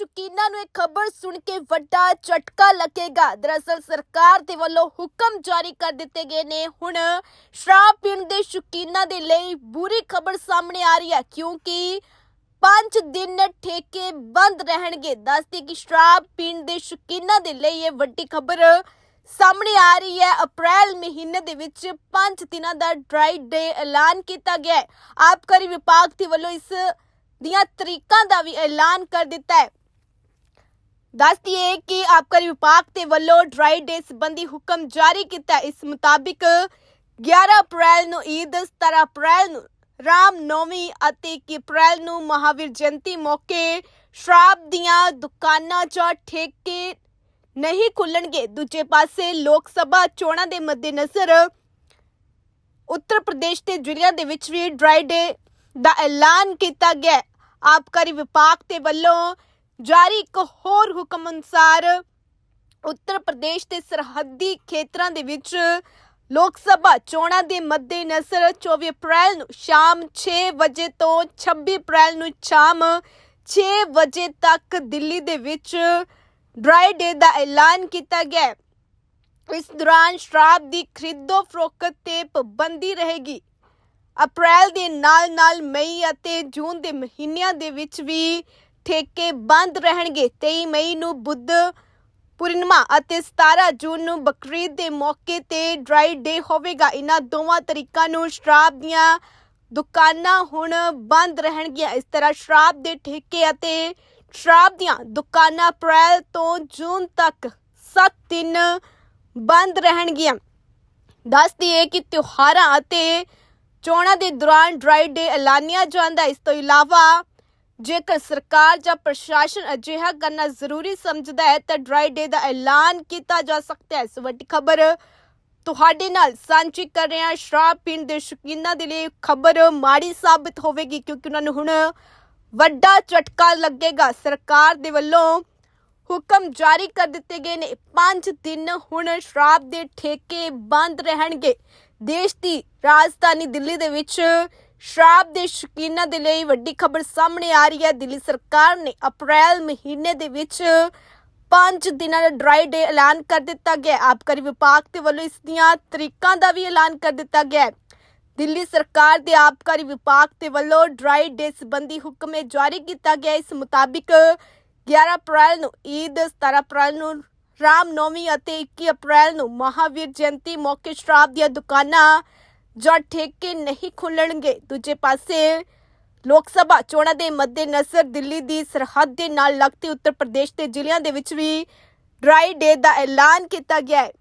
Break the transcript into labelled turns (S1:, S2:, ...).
S1: ਸ਼ੌਕੀਨਾਂ ਨੂੰ ਇਹ ਖਬਰ ਸੁਣ ਕੇ ਵੱਡਾ ਝਟਕਾ ਲੱਗੇਗਾ। ਦਰਅਸਲ ਸਰਕਾਰ ਦੇ ਵੱਲੋਂ ਹੁਕਮ ਜਾਰੀ ਕਰ ਦਿੱਤੇ ਗਏ ਨੇ। ਹੁਣ ਸ਼ਰਾਬ ਪੀਣ ਦੇ ਸ਼ੌਕੀਨਾਂ ਦੇ ਲਈ ਬੁਰੀ ਖਬਰ ਸਾਹਮਣੇ ਆ ਰਹੀ ਹੈ, ਕਿਉਂਕਿ 5 ਦਿਨ ਠੇਕੇ ਬੰਦ ਰਹਿਣਗੇ। ਦੱਸਦੇ ਕਿ ਸ਼ਰਾਬ ਪੀਣ ਦੇ ਸ਼ੌਕੀਨਾਂ ਦੇ ਲਈ ਇਹ ਵੱਡੀ ਖਬਰ ਸਾਹਮਣੇ ਆ ਰਹੀ ਹੈ। ਅਪ੍ਰੈਲ ਮਹੀਨੇ ਦੇ ਵਿੱਚ 5 ਦਿਨਾਂ ਦਾ ਡਰਾਈ ਡੇ ਐਲਾਨ ਕੀਤਾ ਗਿਆ ਹੈ। ਆਬਕਾਰੀ ਵਿਭਾਗ ਦੇ ਵੱਲੋਂ ਇਸ ਦੀਆਂ ਤਰੀਕਾਂ ਦਾ ਵੀ ਐਲਾਨ ਕਰ ਦਿੱਤਾ ਹੈ। ਦੱਸਦੀ ਹੈ ਕਿ ਆਬਕਾਰੀ ਵਿਭਾਗ ਦੇ ਵੱਲੋਂ ਡਰਾਈ ਡੇ ਸੰਬੰਧੀ ਹੁਕਮ ਜਾਰੀ ਕੀਤਾ। ਇਸ ਮੁਤਾਬਿਕ 11 ਅਪ੍ਰੈਲ ਨੂੰ ਈਦ 17 ਅਪ੍ਰੈਲ ਨੂੰ ਰਾਮ ਨੌਮੀ ਅਤੇ 21 ਅਪ੍ਰੈਲ ਨੂੰ ਮਹਾਵੀਰ ਜਯੰਤੀ ਮੌਕੇ ਸ਼ਰਾਬ ਦੀਆਂ ਦੁਕਾਨਾਂ ਜਾਂ ਠੇਕੇ ਨਹੀਂ ਖੁੱਲਣਗੇ। ਦੂਜੇ ਪਾਸੇ ਲੋਕ ਸਭਾ ਚੋਣਾਂ ਦੇ ਮੱਦੇਨਜ਼ਰ ਉੱਤਰ ਪ੍ਰਦੇਸ਼ ਦੇ ਜ਼ਿਲ੍ਹਿਆਂ ਦੇ ਵਿੱਚ ਵੀ ਡਰਾਈ ਡੇ ਦਾ ਐਲਾਨ ਕੀਤਾ ਗਿਆ। ਆਬਕਾਰੀ ਵਿਭਾਗ ਦੇ ਵੱਲੋਂ ਜਾਰੀ ਇੱਕ ਹੋਰ ਹੁਕਮ ਅਨੁਸਾਰ ਉੱਤਰ ਪ੍ਰਦੇਸ਼ ਦੇ ਸਰਹੱਦੀ ਖੇਤਰਾਂ ਦੇ ਵਿੱਚ ਲੋਕ ਸਭਾ ਚੋਣਾਂ ਦੇ ਮੱਦੇਨਜ਼ਰ 24 ਅਪ੍ਰੈਲ ਨੂੰ ਸ਼ਾਮ 6 ਵਜੇ ਤੋਂ 26 ਅਪ੍ਰੈਲ ਨੂੰ ਸ਼ਾਮ 6 ਵਜੇ ਤੱਕ ਦਿੱਲੀ ਦੇ ਵਿੱਚ ਡਰਾਈ ਡੇ ਦਾ ਐਲਾਨ ਕੀਤਾ ਗਿਆ ਇਸ ਦੌਰਾਨ ਸ਼ਰਾਬ ਦੀ ਖਰੀਦੋ ਫਰੋਖਤ ਤੇ ਪਾਬੰਦੀ ਰਹੇਗੀ। ਅਪ੍ਰੈਲ ਦੇ ਨਾਲ-ਨਾਲ ਮਈ ਅਤੇ ਜੂਨ ਦੇ ਮਹੀਨਿਆਂ ਦੇ ਵਿੱਚ ਵੀ ਠੇਕੇ ਬੰਦ ਰਹਿਣਗੇ। 23 ਮਈ ਨੂੰ ਬੁੱਧ ਪੂਰਨਿਮਾ ਅਤੇ 17 ਜੂਨ ਨੂੰ ਬਕਰੀਦ ਦੇ ਮੌਕੇ ਤੇ ਡਰਾਈ ਡੇ ਹੋਵੇਗਾ। ਇਹਨਾਂ ਦੋਵਾਂ ਤਰੀਕਾਂ ਨੂੰ ਸ਼ਰਾਬ ਦੀਆਂ ਦੁਕਾਨਾਂ ਹੁਣ ਬੰਦ ਰਹਿਣਗੀਆਂ। ਇਸ ਤਰ੍ਹਾਂ ਸ਼ਰਾਬ ਦੇ ਠੇਕੇ ਅਤੇ ਸ਼ਰਾਬ ਦੀਆਂ ਦੁਕਾਨਾਂ ਅਪ੍ਰੈਲ ਤੋਂ ਜੂਨ ਤੱਕ 7 ਦਿਨ ਬੰਦ ਰਹਿਣਗੀਆਂ। ਦੱਸਦੀ ਹੈ ਕਿ ਤਿਉਹਾਰਾਂ ਅਤੇ ਚੋਣਾਂ ਦੇ ਦੌਰਾਨ ਡਰਾਈ ਡੇ ਐਲਾਨਿਆ ਜਾਂਦਾ। ਹੈ। ਇਸ ਤੋਂ ਇਲਾਵਾ ਜੇਕਰ ਸਰਕਾਰ ਜਾਂ ਪ੍ਰਸ਼ਾਸਨ ਅਜਿਹਾ ਕਰਨਾ ਜ਼ਰੂਰੀ ਸਮਝਦਾ ਹੈ, ਤਾਂ ਡਰਾਈ ਡੇ ਦਾ ਐਲਾਨ ਕੀਤਾ ਜਾ ਸਕਦਾ ਹੈ। ਇਸ ਵੱਡੀ ਖਬਰ ਤੁਹਾਡੇ ਨਾਲ ਸਾਂਝੀ ਕਰ ਰਹੇ ਹਾਂ। ਸ਼ਰਾਬ ਪੀਣ ਦੇ ਸ਼ੌਕੀਨਾਂ ਦੇ ਲਈ ਖਬਰ ਮਾੜੀ ਸਾਬਤ ਹੋਵੇਗੀ, ਕਿਉਂਕਿ ਉਹਨਾਂ ਨੂੰ ਹੁਣ ਵੱਡਾ ਝਟਕਾ ਲੱਗੇਗਾ। ਸਰਕਾਰ ਦੇ ਵੱਲੋਂ ਹੁਕਮ ਜਾਰੀ ਕਰ ਦਿੱਤੇ ਗਏ ਨੇ। 5 ਦਿਨ ਹੁਣ ਸ਼ਰਾਬ ਦੇ ਠੇਕੇ ਬੰਦ ਰਹਿਣਗੇ। ਦੇਸ਼ ਦੀ ਰਾਜਧਾਨੀ ਦਿੱਲੀ ਦੇ ਵਿੱਚ ਸ਼ਰਾਬ ਦੇ ਸ਼ੌਕੀਨਾਂ ਦੇ ਲਈ ਵੱਡੀ ਖਬਰ ਸਾਹਮਣੇ ਆ ਰਹੀ ਹੈ। ਦਿੱਲੀ ਸਰਕਾਰ ਨੇ ਅਪ੍ਰੈਲ ਮਹੀਨੇ ਦੇ ਵਿੱਚ 5 ਦਿਨਾਂ ਦਾ ਡਰਾਈ ਡੇ ਐਲਾਨ ਕਰ ਦਿੱਤਾ ਗਿਆ ਆਬਕਾਰੀ ਵਿਭਾਗ ਦੇ ਵੱਲੋਂ ਇਸ ਦੀਆਂ ਤਰੀਕਾਂ ਦਾ ਵੀ ਐਲਾਨ ਕਰ ਦਿੱਤਾ ਗਿਆ ਹੈ। ਦਿੱਲੀ ਸਰਕਾਰ ਦੇ ਆਬਕਾਰੀ ਵਿਭਾਗ ਦੇ ਵੱਲੋਂ ਡਰਾਈ ਡੇ ਸੰਬੰਧੀ ਹੁਕਮ ਜਾਰੀ ਕੀਤਾ ਗਿਆ। ਇਸ ਮੁਤਾਬਿਕ 11 ਅਪ੍ਰੈਲ ਨੂੰ ਈਦ 17 ਅਪ੍ਰੈਲ ਨੂੰ ਰਾਮ ਨੌਮੀ ਅਤੇ 21 ਅਪ੍ਰੈਲ ਨੂੰ ਮਹਾਵੀਰ ਜਯੰਤੀ ਮੌਕੇ ਸ਼ਰਾਬ ਦੀਆਂ ਦੁਕਾਨਾਂ ਜਾਂ ਠੇਕੇ ਨਹੀਂ ਖੁੱਲਣਗੇ। ਦੂਜੇ ਪਾਸੇ ਲੋਕ ਸਭਾ ਚੋਣਾਂ ਦੇ ਮੱਦੇਨਜ਼ਰ ਦਿੱਲੀ ਦੀ ਸਰਹੱਦ ਦੇ ਨਾਲ ਲੱਗਦੇ ਉੱਤਰ ਪ੍ਰਦੇਸ਼ ਦੇ ਜ਼ਿਲ੍ਹਿਆਂ ਦੇ ਵਿੱਚ ਵੀ ਡਰਾਈ ਡੇ ਦਾ ਐਲਾਨ ਕੀਤਾ ਗਿਆ ਹੈ।